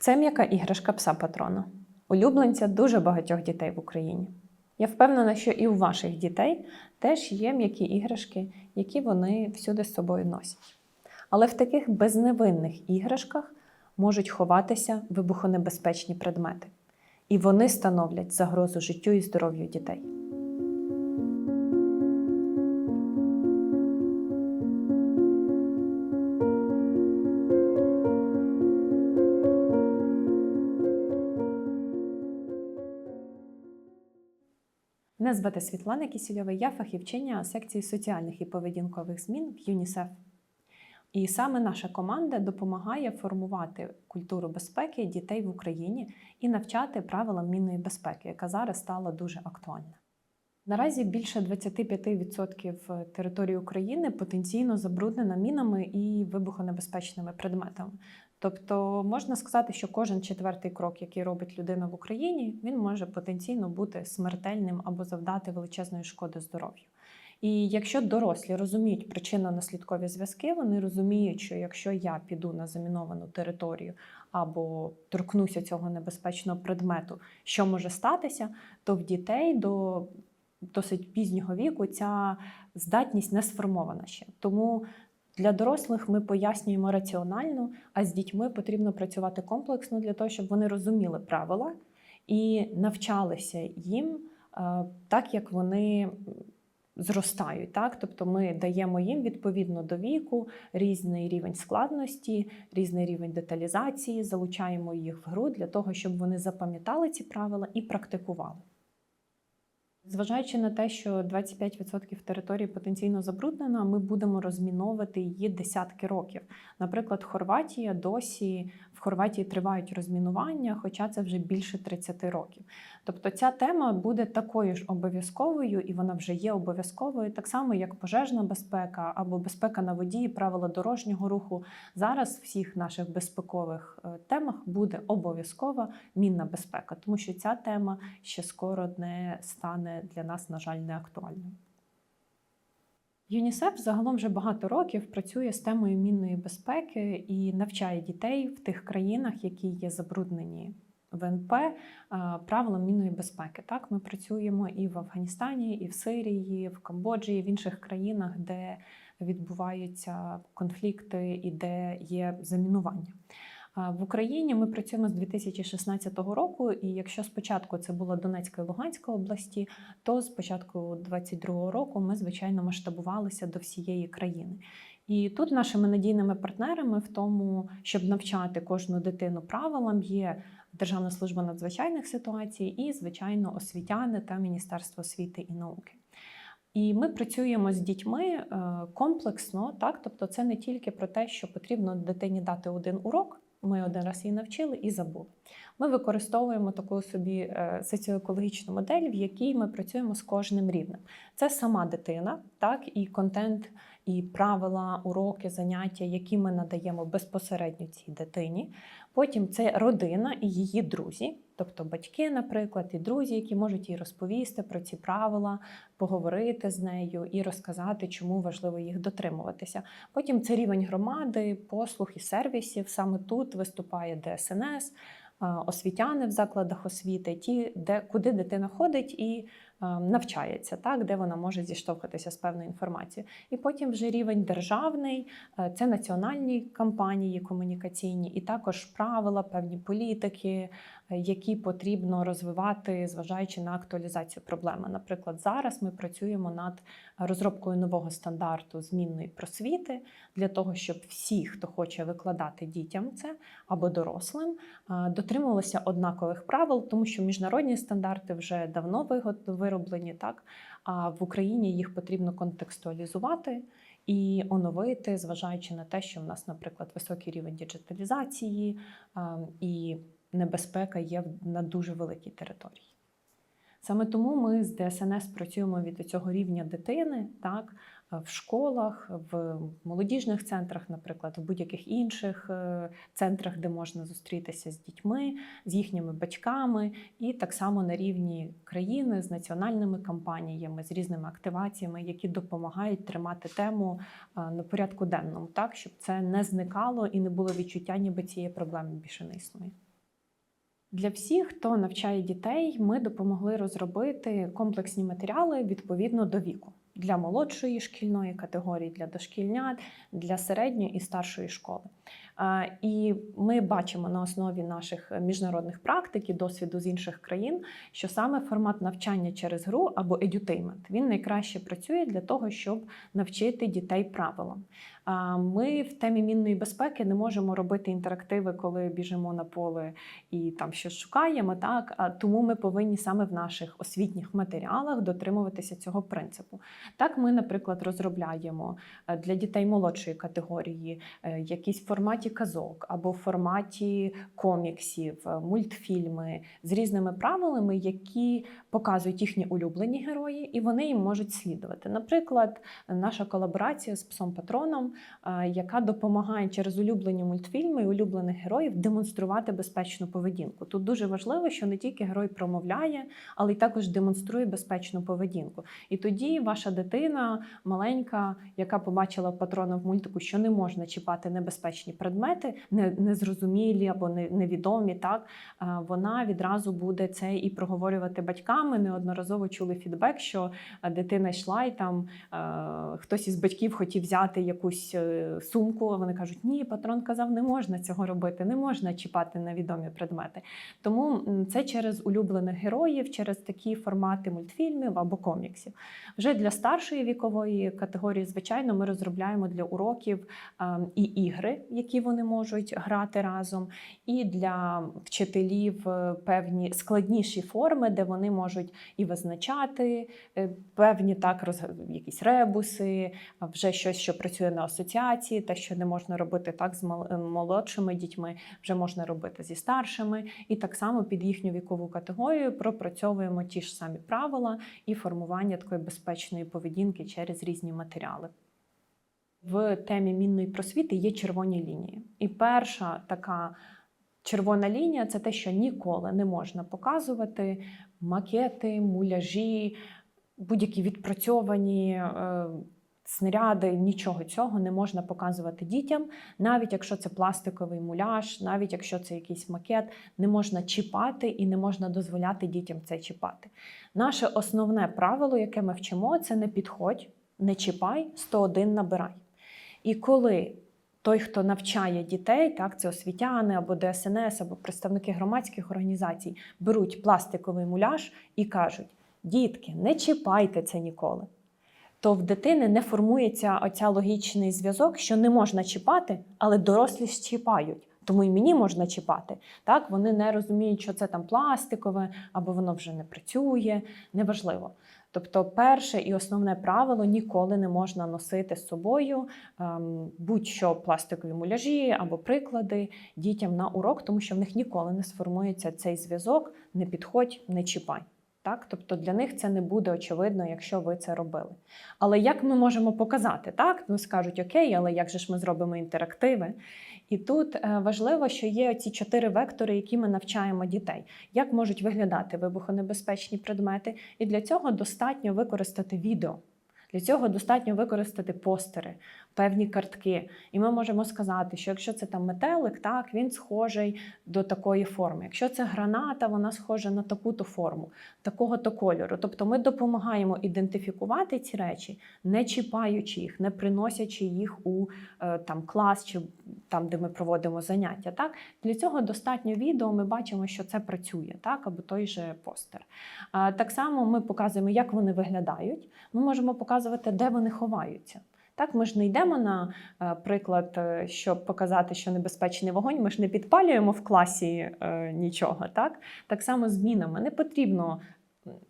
Це м'яка іграшка пса патрона, улюбленця дуже багатьох дітей в Україні. Я впевнена, що і у ваших дітей теж є м'які іграшки, які вони всюди з собою носять. Але в таких безневинних іграшках можуть ховатися вибухонебезпечні предмети, і вони становлять загрозу життю і здоров'ю дітей. Мене звати Світлана Кісільова, я фахівчиня секції соціальних і поведінкових змін в ЮНІСЕФ. І саме наша команда допомагає формувати культуру безпеки дітей в Україні і навчати правилам мінної безпеки, яка зараз стала дуже актуальна. Наразі більше 25% території України потенційно забруднена мінами і вибухонебезпечними предметами. Тобто можна сказати, що кожен четвертий крок, який робить людина в Україні, він може потенційно бути смертельним або завдати величезної шкоди здоров'ю. І якщо дорослі розуміють причинно-наслідкові зв'язки, вони розуміють, що якщо я піду на заміновану територію або торкнуся цього небезпечного предмету, що може статися, то в дітей до досить пізнього віку ця здатність не сформована ще. Тому для дорослих ми пояснюємо раціонально, а з дітьми потрібно працювати комплексно для того, щоб вони розуміли правила і навчалися їм е, так, як вони зростають. Так? Тобто ми даємо їм відповідно до віку різний рівень складності, різний рівень деталізації, залучаємо їх в гру для того, щоб вони запам'ятали ці правила і практикували. Зважаючи на те, що 25% території потенційно забруднена, ми будемо розміновувати її десятки років. Наприклад, Хорватія досі в Хорватії тривають розмінування, хоча це вже більше 30 років. Тобто ця тема буде такою ж обов'язковою, і вона вже є обов'язковою, так само як пожежна безпека або безпека на воді, правила дорожнього руху. Зараз в всіх наших безпекових е, темах буде обов'язкова мінна безпека, тому що ця тема ще скоро не стане для нас, на жаль, не актуальною. ЮНІСЕФ загалом вже багато років працює з темою мінної безпеки і навчає дітей в тих країнах, які є забруднені ВНП, е, правилам мінної безпеки. Так, ми працюємо і в Афганістані, і в Сирії, і в Камбоджі, і в інших країнах, де відбуваються конфлікти і де є замінування. В Україні ми працюємо з 2016 року, і якщо спочатку це була Донецька і Луганська області, то з початку 2022 року ми, звичайно, масштабувалися до всієї країни. І тут нашими надійними партнерами в тому, щоб навчати кожну дитину правилам, є Державна служба надзвичайних ситуацій і, звичайно, освітяни та Міністерство освіти і науки. І ми працюємо з дітьми е, комплексно, так тобто, це не тільки про те, що потрібно дитині дати один урок. Ми один раз її навчили і забули. Ми використовуємо таку собі е, соціоекологічну модель, в якій ми працюємо з кожним рівнем. Це сама дитина, так і контент, і правила, уроки, заняття, які ми надаємо безпосередньо цій дитині. Потім це родина і її друзі, тобто батьки, наприклад, і друзі, які можуть їй розповісти про ці правила, поговорити з нею і розказати, чому важливо їх дотримуватися. Потім це рівень громади, послуг і сервісів. Саме тут виступає ДСНС. Освітяни в закладах освіти, ті, де куди дитина ходить і навчається, так де вона може зіштовхатися з певною інформацією. І потім вже рівень державний, е, це національні кампанії комунікаційні, і також правила, певні політики, е, які потрібно розвивати, зважаючи на актуалізацію проблеми. Наприклад, зараз ми працюємо над розробкою нового стандарту змінної просвіти для того, щоб всі, хто хоче викладати дітям це або дорослим, дотримувалися однакових правил, тому що міжнародні стандарти вже давно вироблені, так а в Україні їх потрібно контекстуалізувати і оновити, зважаючи на те, що в нас, наприклад, високий рівень діджиталізації і небезпека є на дуже великій території. Саме тому ми з ДСНС працюємо від цього рівня дитини, так в школах, в молодіжних центрах, наприклад, в будь-яких інших е, центрах, де можна зустрітися з дітьми, з їхніми батьками, і так само на рівні країни з національними кампаніями, з різними активаціями, які допомагають тримати тему е, на порядку денному, так щоб це не зникало і не було відчуття, ніби цієї проблеми більше не існує. Для всіх, хто навчає дітей, ми допомогли розробити комплексні матеріали відповідно до віку для молодшої шкільної категорії, для дошкільнят, для середньої і старшої школи. І ми бачимо на основі наших міжнародних практик і досвіду з інших країн, що саме формат навчання через гру або едютеймент він найкраще працює для того, щоб навчити дітей правилам. Ми в темі мінної безпеки не можемо робити інтерактиви, коли біжимо на поле і там щось шукаємо. Так тому ми повинні саме в наших освітніх матеріалах дотримуватися цього принципу. Так, ми, наприклад, розробляємо е, для дітей молодшої категорії е, якісь в форматі казок або в форматі коміксів, е, мультфільми з різними правилами, які показують їхні улюблені герої, і вони їм можуть слідувати. Наприклад, наша колаборація з псом патроном, яка допомагає через улюблені мультфільми і улюблених героїв демонструвати безпечну поведінку. Тут дуже важливо, що не тільки герой промовляє, але й також демонструє безпечну поведінку. І тоді ваша дитина маленька, яка побачила патрона в мультику, що не можна чіпати небезпечні предмети, незрозумілі або невідомі, так вона відразу буде це і проговорювати батькам. Ми неодноразово чули фідбек, що дитина йшла і там хтось із батьків хотів взяти якусь е, сумку. Вони кажуть, ні, патрон казав, не можна цього робити, не можна чіпати невідомі предмети. Тому це через улюблених героїв, через такі формати мультфільмів або коміксів. Вже для старшої вікової категорії, звичайно, ми розробляємо для уроків е, і ігри, які вони можуть грати разом, і для вчителів е, певні складніші форми, де вони можуть і визначати е, певні так роз... якісь ребуси, вже щось, що працює на асоціації, те, що не можна робити так з молодшими дітьми, вже можна робити зі старшими. І так само під їхню вікову категорію пропрацьовуємо ті ж самі правила і формування такої безпечної поведінки через різні матеріали. В темі мінної просвіти є червоні лінії. І перша така червона лінія це те, що ніколи не можна показувати макети, муляжі, будь-які відпрацьовані. е, Снаряди, нічого цього не можна показувати дітям, навіть якщо це пластиковий муляж, навіть якщо це якийсь макет, не можна чіпати і не можна дозволяти дітям це чіпати. Наше основне правило, яке ми вчимо, це не підходь, не чіпай, 101 набирай. І коли той, хто навчає дітей, так, це освітяни або ДСНС, або представники громадських організацій, беруть пластиковий муляж і кажуть: дітки, не чіпайте це ніколи. То в дитини не формується оця логічний зв'язок, що не можна чіпати, але дорослі ж чіпають. Тому і мені можна чіпати. Так, вони не розуміють, що це там пластикове, або воно вже не працює, неважливо. Тобто, перше і основне правило ніколи не можна носити з собою ем, будь-що пластикові муляжі або приклади дітям на урок, тому що в них ніколи не сформується цей зв'язок, не підходь, не чіпай. Так, тобто для них це не буде очевидно, якщо ви це робили. Але як ми можемо показати? Так, ну скажуть окей, але як же ж ми зробимо інтерактиви? І тут е, важливо, що є ці чотири вектори, які ми навчаємо дітей. Як можуть виглядати вибухонебезпечні предмети, і для цього достатньо використати відео. Для цього достатньо використати постери, певні картки. І ми можемо сказати, що якщо це там метелик, так він схожий до такої форми. Якщо це граната, вона схожа на таку-то форму, такого-то кольору. Тобто ми допомагаємо ідентифікувати ці речі, не чіпаючи їх, не приносячи їх у е, там клас чи там, де ми проводимо заняття. Так для цього достатньо відео. Ми бачимо, що це працює, так або той же постер. Так само ми показуємо, як вони виглядають. Ми можемо показувати, де вони ховаються. Так, ми ж не йдемо на е, приклад, е, щоб показати, що небезпечний вогонь. Ми ж не підпалюємо в класі е, нічого. Так, так само мінами не потрібно.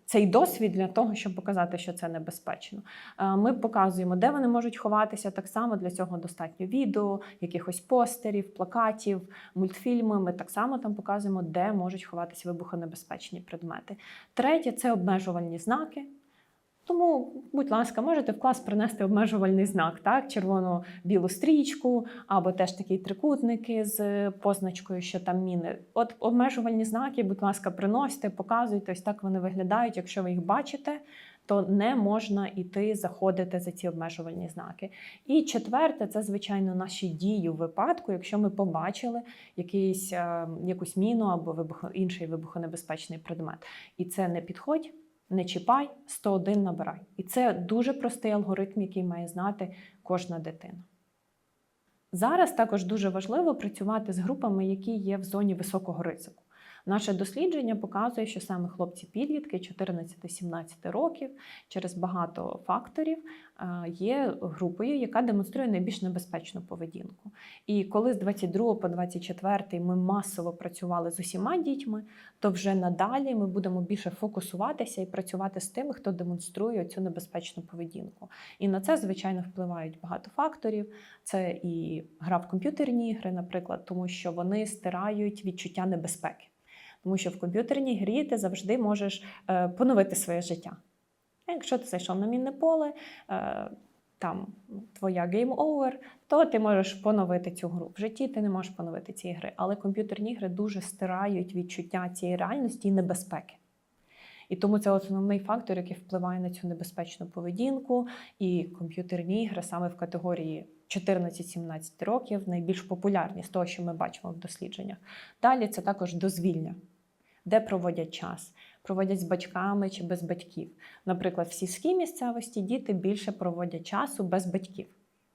Цей досвід для того, щоб показати, що це небезпечно. Е, Ми показуємо, де вони можуть ховатися. Так само для цього достатньо відео, якихось постерів, плакатів, мультфільми. Ми так само там показуємо, де можуть ховатися вибухонебезпечні предмети. Третє це обмежувальні знаки. Тому, будь ласка, можете в клас принести обмежувальний знак, так, червоно-білу стрічку, або теж такі трикутники з позначкою, що там міни. От обмежувальні знаки, будь ласка, приносьте, показуйте, ось так вони виглядають. Якщо ви їх бачите, то не можна іти заходити за ці обмежувальні знаки. І четверте, це звичайно наші дії у випадку, якщо ми побачили якийсь, е, якусь міну або вибухо, інший вибухонебезпечний предмет. І це не підходь, не чіпай, 101 набирай. І це дуже простий алгоритм, який має знати кожна дитина. Зараз також дуже важливо працювати з групами, які є в зоні високого ризику. Наше дослідження показує, що саме хлопці-підлітки 14-17 років через багато факторів е, є групою, яка демонструє найбільш небезпечну поведінку. І коли з 22 по 24 ми масово працювали з усіма дітьми, то вже надалі ми будемо більше фокусуватися і працювати з тими, хто демонструє цю небезпечну поведінку. І на це, звичайно, впливають багато факторів. Це і гра в комп'ютерні ігри, наприклад, тому що вони стирають відчуття небезпеки. Тому що в комп'ютерній грі ти завжди можеш е, поновити своє життя. Якщо ти зайшов на мінне поле, е, там твоя over, то ти можеш поновити цю гру. В житті ти не можеш поновити ці ігри, але комп'ютерні ігри дуже стирають відчуття цієї реальності і небезпеки. І тому це основний фактор, який впливає на цю небезпечну поведінку. І комп'ютерні ігри саме в категорії 14-17 років найбільш популярні з того, що ми бачимо в дослідженнях. Далі це також дозвілля, де проводять час. Проводять з батьками чи без батьків. Наприклад, в сільській місцевості діти більше проводять часу без батьків.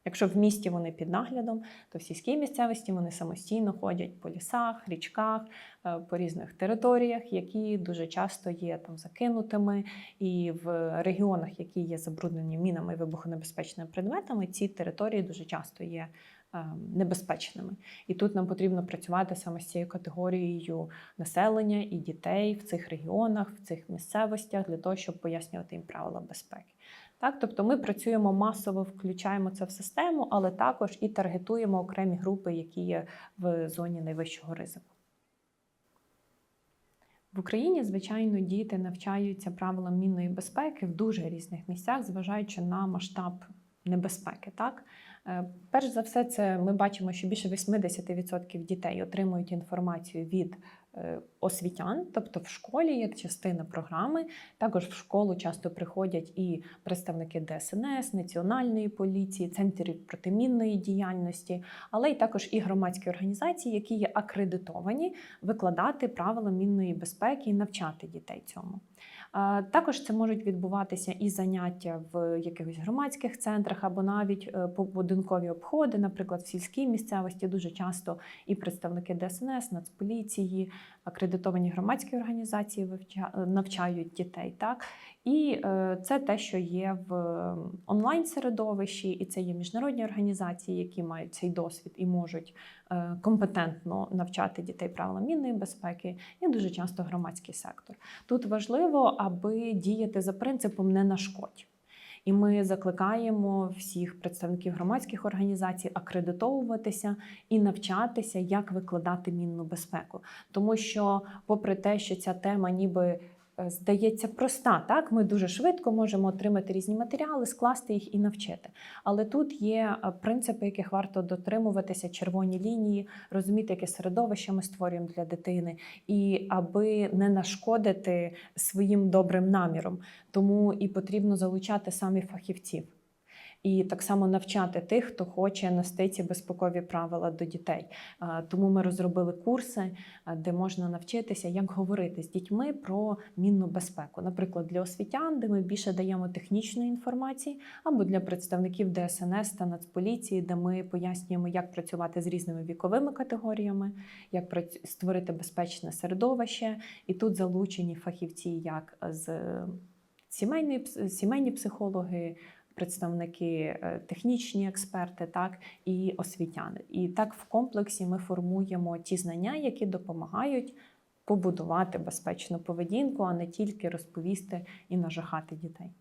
Якщо в місті вони під наглядом, то в сільській місцевості вони самостійно ходять по лісах, річках, е, по різних територіях, які дуже часто є там закинутими. І в регіонах, які є забруднені мінами вибухонебезпечними предметами, ці території дуже часто є небезпечними. І тут нам потрібно працювати саме з цією категорією населення і дітей в цих регіонах, в цих місцевостях для того, щоб пояснювати їм правила безпеки. Так, тобто ми працюємо масово, включаємо це в систему, але також і таргетуємо окремі групи, які є в зоні найвищого ризику. В Україні, звичайно, діти навчаються правилам мінної безпеки в дуже різних місцях, зважаючи на масштаб небезпеки. Так? Е, Перш за все, це ми бачимо, що більше 80% дітей отримують інформацію від е, освітян, тобто в школі як частина програми. Також в школу часто приходять і представники ДСНС, Національної поліції, центрів протимінної діяльності, але й також і громадські організації, які є акредитовані викладати правила мінної безпеки і навчати дітей цьому. Також це можуть відбуватися і заняття в якихось громадських центрах або навіть побудинкові обходи, наприклад, в сільській місцевості. Дуже часто і представники ДСНС, Нацполіції, акредитовані громадські організації навчають дітей. Так? І е, це те, що є в онлайн-середовищі, і це є міжнародні організації, які мають цей досвід і можуть е, компетентно навчати дітей правилам мінної безпеки, і дуже часто громадський сектор. Тут важливо, аби діяти за принципом не нашкодь. І ми закликаємо всіх представників громадських організацій акредитовуватися і навчатися, як викладати мінну безпеку. Тому що, попри те, що ця тема ніби здається проста, так ми дуже швидко можемо отримати різні матеріали, скласти їх і навчити. Але тут є е, принципи, яких варто дотримуватися, червоні лінії, розуміти, яке середовище ми створюємо для дитини, і аби не нашкодити своїм добрим наміром. Тому і потрібно залучати самі фахівців. І так само навчати тих, хто хоче нести ці безпекові правила до дітей. Тому ми розробили курси, де можна навчитися, як говорити з дітьми про мінну безпеку. Наприклад, для освітян, де ми більше даємо технічної інформації, або для представників ДСНС та Нацполіції, де ми пояснюємо, як працювати з різними віковими категоріями, як створити безпечне середовище. І тут залучені фахівці як з сімейної сімейні психологи, представники е, технічні експерти, так і освітяни. І так в комплексі ми формуємо ті знання, які допомагають побудувати безпечну поведінку, а не тільки розповісти і нажахати дітей.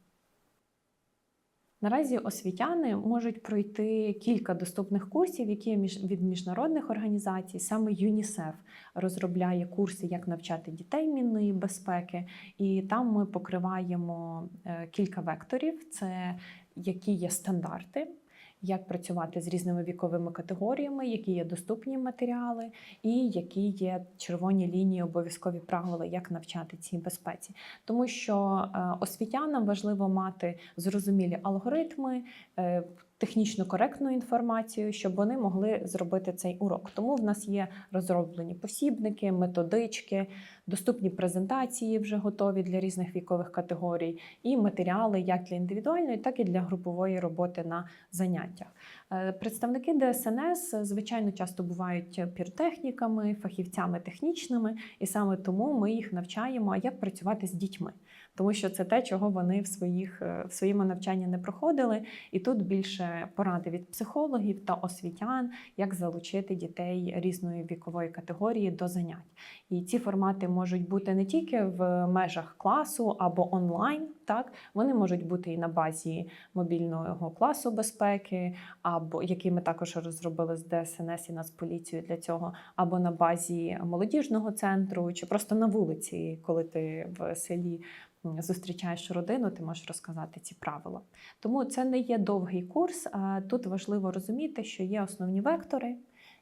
Наразі освітяни можуть пройти кілька доступних курсів, які від міжнародних організацій. Саме ЮНІСЕФ розробляє курси, як навчати дітей мінної безпеки, і там ми покриваємо е, кілька векторів: це які є стандарти, як працювати з різними віковими категоріями, які є доступні матеріали, і які є червоні лінії, обов'язкові правила, як навчати цій безпеці. Тому що е, освітянам важливо мати зрозумілі алгоритми. Е, Технічно коректну інформацію, щоб вони могли зробити цей урок. Тому в нас є розроблені посібники, методички, доступні презентації вже готові для різних вікових категорій, і матеріали як для індивідуальної, так і для групової роботи на заняттях. Е, Представники ДСНС звичайно часто бувають піртехніками, фахівцями технічними, і саме тому ми їх навчаємо, як працювати з дітьми, тому що це те, чого вони в своїх е, в своєму навчанні не проходили. І тут більше поради від психологів та освітян, як залучити дітей різної вікової категорії до занять. І ці формати можуть бути не тільки в межах класу або онлайн, так вони можуть бути і на базі мобільного класу безпеки, або який ми також розробили з ДСНС і Нацполіцією для цього, або на базі молодіжного центру, чи просто на вулиці, коли ти в селі зустрічаєш родину, ти можеш розказати ці правила. Тому це не є довгий курс. а Тут важливо розуміти, що є основні вектори.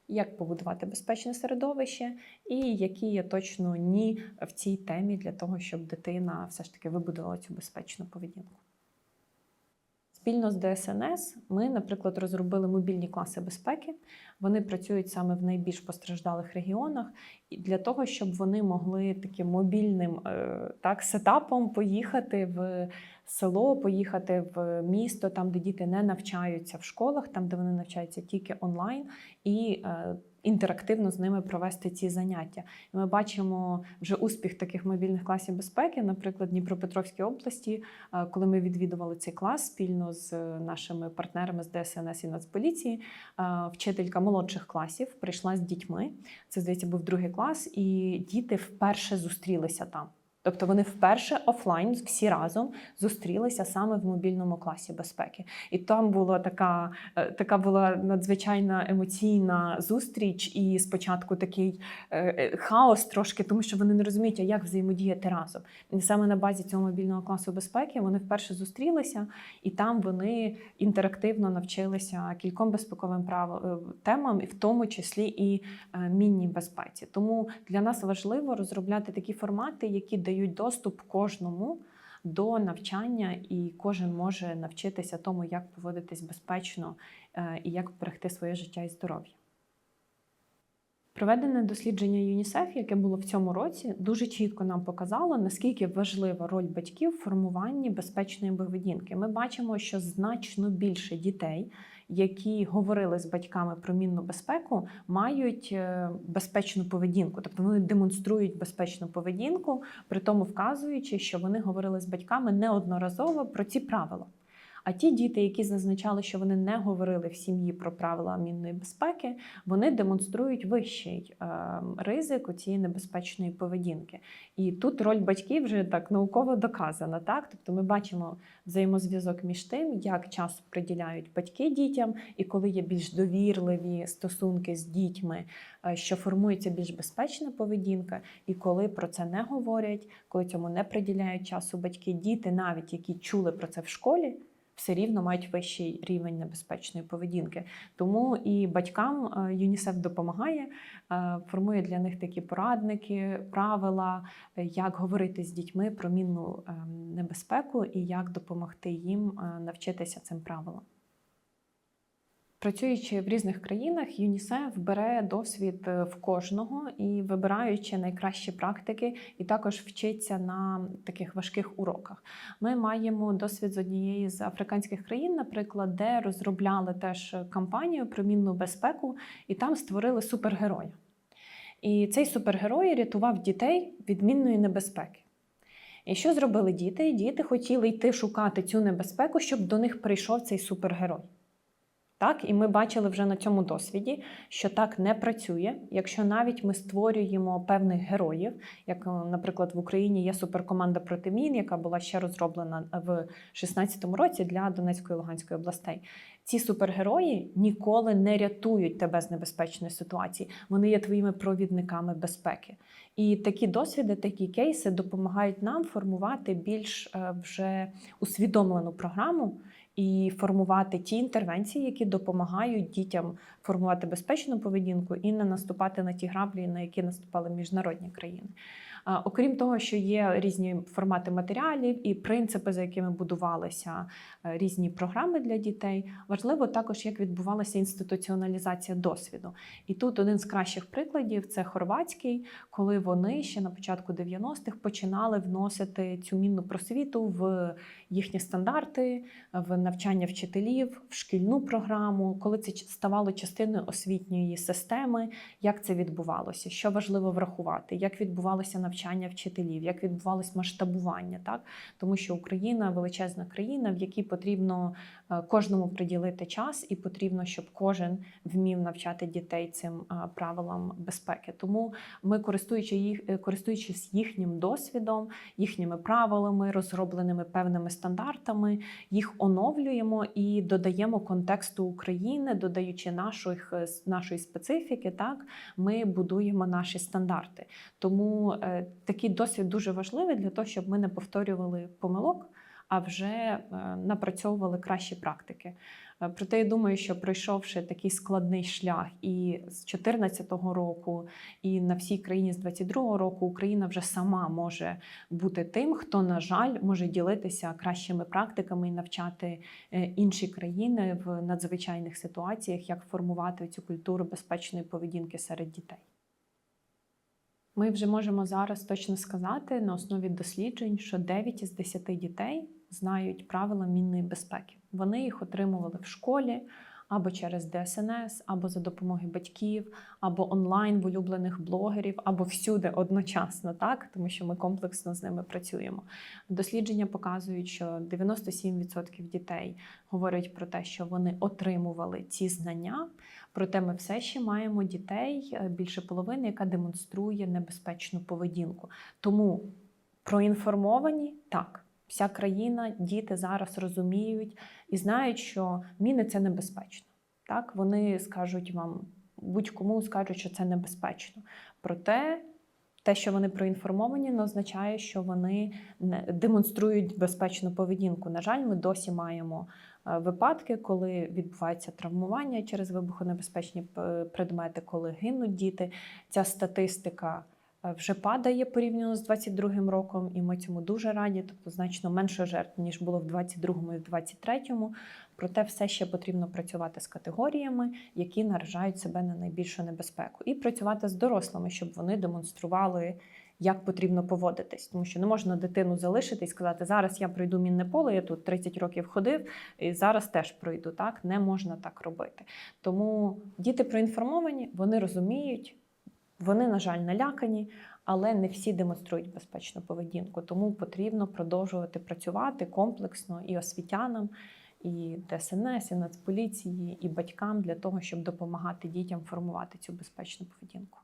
Як побудувати безпечне середовище, і які є точно ні в цій темі для того, щоб дитина все ж таки вибудувала цю безпечну поведінку. Спільно з ДСНС ми, наприклад, розробили мобільні класи безпеки. Вони працюють саме в найбільш постраждалих регіонах, і для того, щоб вони могли таким мобільним е, так, сетапом поїхати в село, поїхати в місто, там, де діти не навчаються в школах, там, де вони навчаються тільки онлайн, і е, інтерактивно з ними провести ці заняття. І ми бачимо вже успіх таких мобільних класів безпеки, наприклад, Дніпропетровській області, е, коли ми відвідували цей клас спільно з нашими партнерами з ДСНС і Нацполіції, е, вчителька молодших класів прийшла з дітьми. Це здається, був другий клас, і діти вперше зустрілися там. Тобто вони вперше офлайн всі разом зустрілися саме в мобільному класі безпеки. І там була така, е, така була надзвичайна емоційна зустріч, і спочатку такий е, е, хаос трошки, тому що вони не розуміють, а як взаємодіяти разом. І саме на базі цього мобільного класу безпеки вони вперше зустрілися, і там вони інтерактивно навчилися кільком безпековим прав... темам, і в тому числі і мінній безпеці. Тому для нас важливо розробляти такі формати, які дають доступ кожному до навчання, і кожен може навчитися тому, як поводитись безпечно е, і як берегти своє життя і здоров'я. Проведене дослідження ЮНІСЕФ, яке було в цьому році, дуже чітко нам показало, наскільки важлива роль батьків в формуванні безпечної поведінки. Ми бачимо, що значно більше дітей, які говорили з батьками про мінну безпеку, мають е, безпечну поведінку, тобто вони демонструють безпечну поведінку, при тому вказуючи, що вони говорили з батьками неодноразово про ці правила. А ті діти, які зазначали, що вони не говорили в сім'ї про правила мінної безпеки, вони демонструють вищий е, ризик цієї небезпечної поведінки. І тут роль батьків вже так науково доказана. Так, тобто ми бачимо взаємозв'язок між тим, як час приділяють батьки дітям, і коли є більш довірливі стосунки з дітьми, е, що формується більш безпечна поведінка, і коли про це не говорять, коли цьому не приділяють часу батьки, діти, навіть які чули про це в школі все рівно мають вищий рівень небезпечної поведінки. Тому і батькам е, ЮНІСЕФ допомагає, е, формує для них такі порадники, правила, е, як говорити з дітьми про мінну е, небезпеку і як допомогти їм навчитися цим правилам. Працюючи в різних країнах, ЮНІСЕФ бере досвід е, в кожного і вибираючи найкращі практики, і також вчиться на таких важких уроках. Ми маємо досвід з однієї з африканських країн, наприклад, де розробляли теж кампанію про мінну безпеку, і там створили супергероя. І цей супергерой рятував дітей від мінної небезпеки. І що зробили діти? Діти хотіли йти шукати цю небезпеку, щоб до них прийшов цей супергерой. Так, і ми бачили вже на цьому досвіді, що так не працює. Якщо навіть ми створюємо певних героїв, як, е, наприклад, в Україні є суперкоманда проти мін, яка була ще розроблена в 2016 році для Донецької і Луганської областей. Ці супергерої ніколи не рятують тебе з небезпечної ситуації. Вони є твоїми провідниками безпеки. І такі досвіди, такі кейси допомагають нам формувати більш е, вже усвідомлену програму і формувати ті інтервенції, які допомагають дітям формувати безпечну поведінку і не наступати на ті граблі, на які наступали міжнародні країни. Окрім того, що є різні формати матеріалів і принципи, за якими будувалися е, різні програми для дітей, важливо також, як відбувалася інституціоналізація досвіду. І тут один з кращих прикладів це хорватський, коли вони ще на початку 90-х починали вносити цю мінну просвіту в їхні стандарти, в навчання вчителів, в шкільну програму, коли це ставало частиною освітньої системи, як це відбувалося, що важливо врахувати, як відбувалося навчання вчителів, як відбувалось масштабування, так? Тому що Україна величезна країна, в якій потрібно кожному приділити час, і потрібно, щоб кожен вмів навчати дітей цим е, правилам безпеки. Тому ми, користуючи їх, е, користуючись їхнім досвідом, їхніми правилами, розробленими певними стандартами, їх оновлюємо і додаємо контексту України, додаючи наших, е, нашої специфіки, так ми будуємо наші стандарти. Тому е, такий досвід дуже важливий для того, щоб ми не повторювали помилок, а вже е, напрацьовували кращі практики. Е, Проте я думаю, що пройшовши такий складний шлях і з 2014 року, і на всій країні з 22 року, Україна вже сама може бути тим, хто, на жаль, може ділитися кращими практиками і навчати е, інші країни в надзвичайних ситуаціях, як формувати цю культуру безпечної поведінки серед дітей. Ми вже можемо зараз точно сказати на основі досліджень, що 9 із 10 дітей знають правила мінної безпеки. Вони їх отримували в школі або через ДСНС, або за допомогою батьків, або онлайн в улюблених блогерів, або всюди одночасно, так тому що ми комплексно з ними працюємо. Дослідження показують, що 97% дітей говорять про те, що вони отримували ці знання. Проте ми все ще маємо дітей е, більше половини, яка демонструє небезпечну поведінку. Тому проінформовані так. Вся країна, діти зараз розуміють і знають, що міни це небезпечно. Так, вони скажуть вам, будь-кому скажуть, що це небезпечно. Проте те, що вони проінформовані, не означає, що вони не демонструють безпечну поведінку. На жаль, ми досі маємо е, випадки, коли відбувається травмування через вибухонебезпечні предмети, коли гинуть діти. Ця статистика е, вже падає порівняно з 22-м роком, і ми цьому дуже раді, тобто значно менше жертв, ніж було в 22-му і в 23-му. Проте все ще потрібно працювати з категоріями, які наражають себе на найбільшу небезпеку, і працювати з дорослими, щоб вони демонстрували. Як потрібно поводитись, тому що не можна дитину залишити і сказати, зараз я пройду мінне поле, я тут 30 років ходив, і зараз теж пройду. Так не можна так робити. Тому діти проінформовані, вони розуміють, вони, на жаль, налякані, але не всі демонструють безпечну поведінку. Тому потрібно продовжувати працювати комплексно і освітянам, і ДСНС, і Нацполіції, і батькам для того, щоб допомагати дітям формувати цю безпечну поведінку.